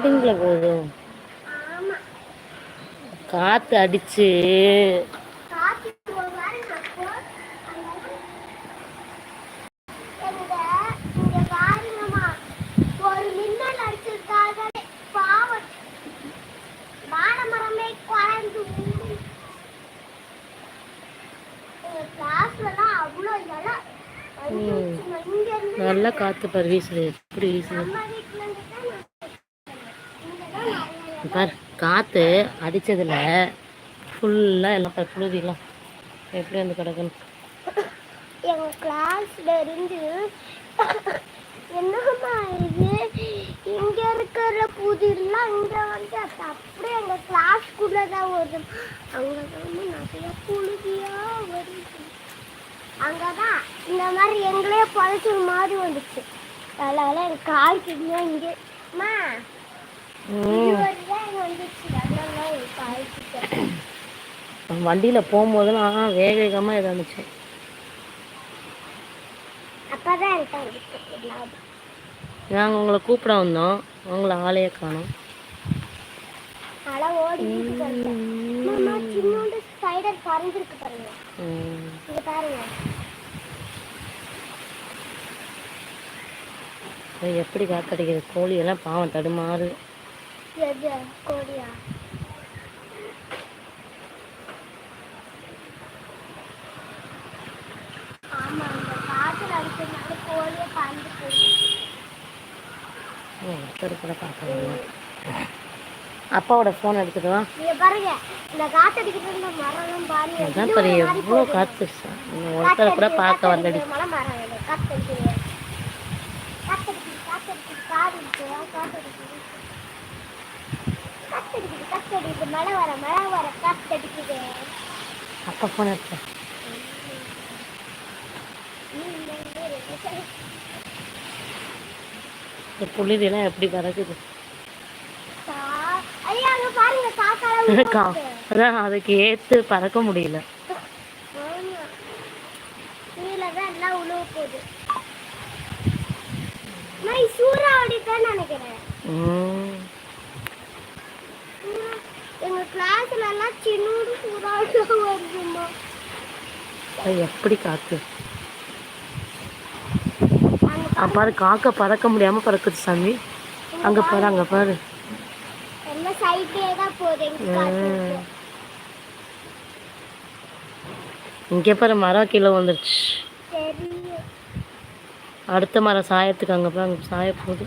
போகுது. ஆமா. காத்து அடிச்சு. காத்து ஒரு வாரம் அப்போ எங்க பார் காற்று அடித்ததில் ஃபுல்லாக எல்லாம் பார் புழுதிலாம் எப்படி வந்து கிடக்குன்னு. எங்கள் கிளாஸ்ல இருந்து என்னம்மா இது? இங்கே இருக்கிற புதிர்லாம் இங்கே வந்து அது அப்படியே எங்கள் கிளாஸ்க்குள்ளே தான் வருது. அங்கே வந்து நிறைய புழுதியாக வருது. அங்கே தான் இந்த மாதிரி எங்களே பழச்சு மாதிரி வந்துச்சு. அதனால எங்க கால் கிட்டே இங்கே அம்மா வண்டியில போகும்போதெல்லாம் வேக வேகமா இதாக இருந்துச்சு அப்பதான் என்கிட்ட வந்துச்சு எல்லாரும் நாங்கள் உங்களை கூப்பிட வந்தோம். உங்களை ஆளையே காணோம். எப்படி காத்தடிக்குது கோழி எல்லாம் பாவம் தடுமாறு எது கோழியா ஆமா இந்த காத்துல அடிக்கிறதுனால கோழியே பறந்து போகுது ஒருத்தர் கூட பார்க்கலாம் அப்பாவோட ஃபோன் எடுத்துட்டு வா. நீங்க பாருங்க இந்த காத்தடிக்கிறது இந்த மரம் பாருங்க அதான் பாரு எவ்வளோ காத்து ஒருத்தரை கூட பார்க்க மலை மரம் இது, காத்தடிக்குது காத்தடிக்குது காத்தடிக்குது காது இருக்கு காத்தடிக்குது காத்தடிக்குது காத்தடிக்குது. மழை வர மழை வர காத்தடிக்குது. அப்பா ஃபோன் எடுத்து. இந்த புழுதியெல்லாம் எப்படி பறக்குது? அதான் அதுக்கு ஏற்று பறக்க முடியல. நினைக்கிறேன். ம். சூறா- எங்க கிளாஸ்ல எல்லாம் சின்னூடு சூறாவளி வருதுமா அது எப்படி காத்து பாரு காக்கா பறக்க முடியாம பறக்குது சாமி. அங்க பாரு. அங்க பாரு. இங்கே பாரு மரம் கீழே வந்துருச்சு அடுத்த மரம் சாயத்துக்கு அங்கே பாரு அங்கே சாய போகுது.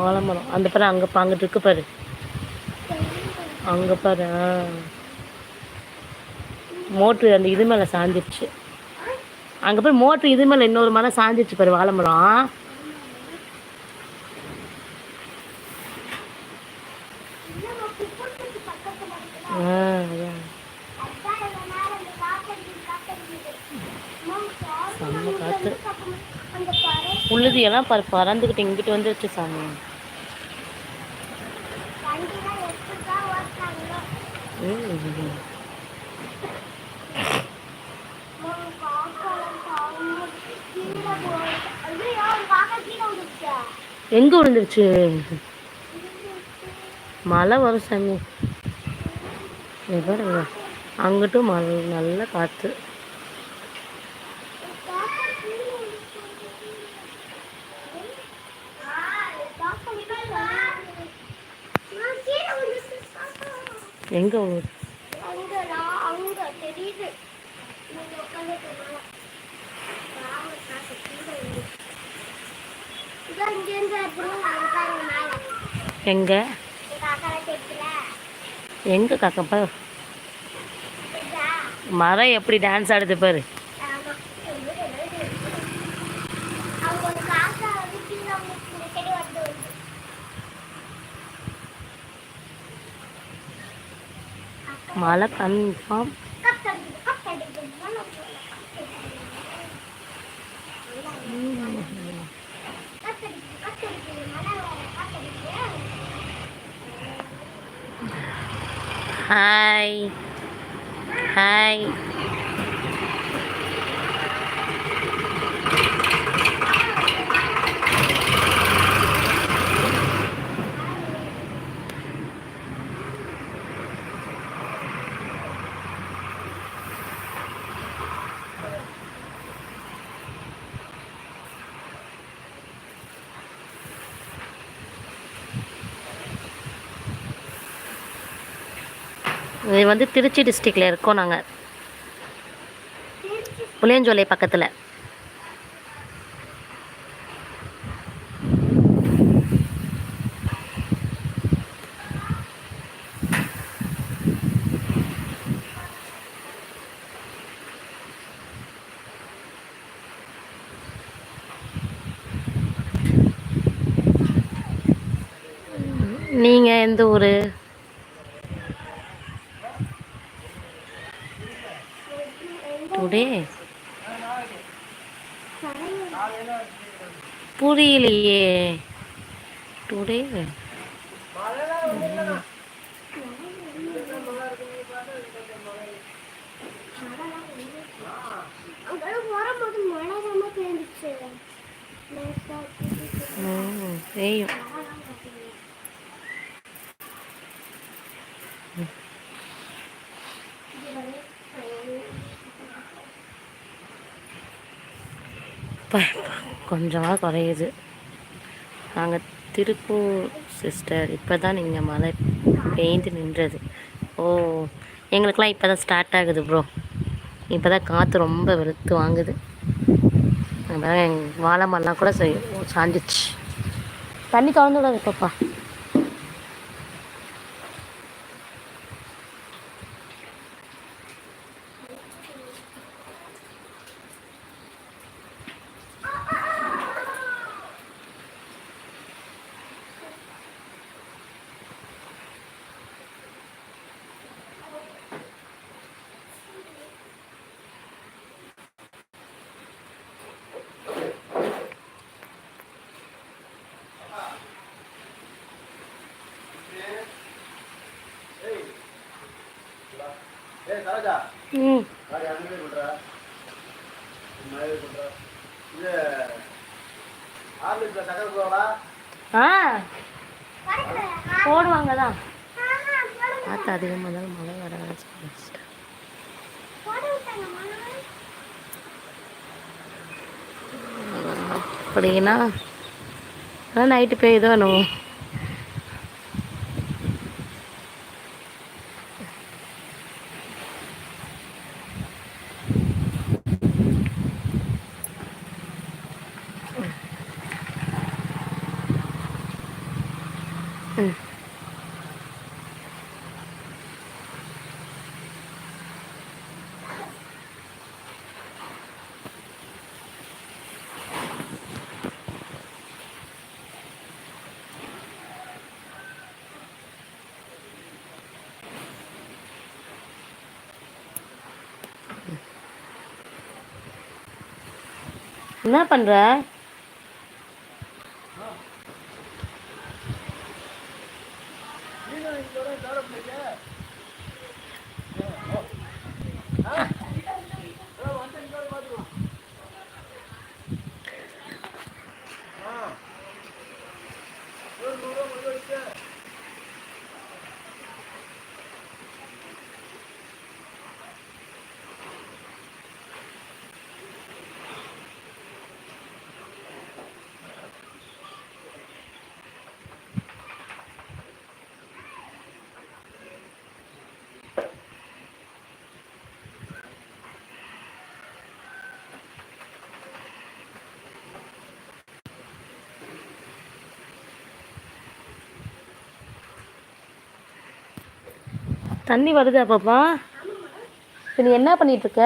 ஆலமரம் அந்த பாரு அங்கே அங்கிட்டு இருக்கு பாரு. அங்கே பாரு ஆ. மோட்ரு அந்த இது மேலே சாஞ்சிருச்சு. அங்கே போய் மோட்ரு இது மேலே இன்னொரு மரம் சாஞ்சிருச்சு பாரு வாழைமரம் மரம். இல்லம்மா, குப்பத்துக்கு பக்கத்துல பறந்துக்கிட்டு இங்கிட்டு அதான் சாமி இவ்வளவு நேரம் இந்த காத்தடிக்குது, காத்தடிக்குது. அம்மா, சாப்பிட செம்ம காத்து பக்கம் அந்த பறை புழுதியெல்லாம் பற பறந்துக்கிட்டு இங்கிட்டு வந்துருச்சு சாமி வண்டிலாம் எப்படிதான் ஓட்டுறாங்களோ ம். அம்மா, காக்காலாம் பாவம். கீழே போகுது. ஐயோ, ஒரு காக்கா கீழே விழுந்துருச்சா? எங்கே விழுந்துருச்சு? மழை வரும் சாமி. பாருங்க. அங்கிட்டும் மழை நல்ல காற்று காக்கா கீழே விழுந்துருச்சு. ஆ, காக்கா கீழே விழுந்துருச்சு. அம்மா, கீழே விழுந்துருச்சு, காக்கா. எங்கே விழுது அங்கடா, அங்க தெரியுது. நீங்க உட்காந்துருக்கனால. பாவம், காக்கா கீழே விழுந்துருச்சு. இதோ இங்கிருந்து அப்படி அங்க எங்கே காக்காலாம் தெரியுதுல? எங்கே? காக்கப்பா? மரம் எப்படி டான்ஸ் ஆடுது பாரு ஆமா. அவங்க ஒரு காக்கா வந்து கீழே விழுந்துருச்சு. இந்த செடி வந்து விழுந்துருச்சு. மழை கன்ஃபார்ம் கத்தடிக்குது, கத்தடிக்குது. நல்லா போல. கத்தடிக்குது, கத்தடிக்குது. மழை வர கத்தடிக்குது. ஹாய் இது வந்து திருச்சி டிஸ்ட்ரிக்டில் இருக்கோம் நாங்கள் புளியஞ்சோலை பக்கத்தில். நீங்கள் எந்த ஊர்? டுடே புரியலையே டுடே அங்கெல்லாம் வரும்போது மழை ரொம்ப பெய்ஞ்சிச்சு லேசா தூத்திட்டு ம் தெரியும் மழைலாம் பார்த்தீங்க. இது வந்து, கொஞ்சமாக குறையுது. நாங்கள் திருப்பூர் சிஸ்டர் இப்போ தான் நீங்கள் மழை பெய்ந்து நின்றது. ஓ எங்களுக்கெல்லாம் இப்போ தான் ஸ்டார்ட் ஆகுது ப்ரோ இப்போ தான் காற்று ரொம்ப வெளுத்து வாங்குது. வாழை மரம்லாம் கூட சாஞ்சிச்சு. தண்ணி திறந்து விடாது பாப்பா ஏய் சரோஜா ம் காடி அங்கே பண்ணுறா மழை பண்ணுறா இது ஆர்லிஸில் சக்கரை போடா ஆ வரேன். போடுவாங்க தான். காற்று அதிகமாக இருந்தாலும் மழை வர மழை. அப்படின்னா நைட்டு பெய்யுதோ என்னவோ. என்ன பண்ற? தண்ணி வருதா பாப்பா இப்போ நீ என்ன பண்ணிகிட்ருக்க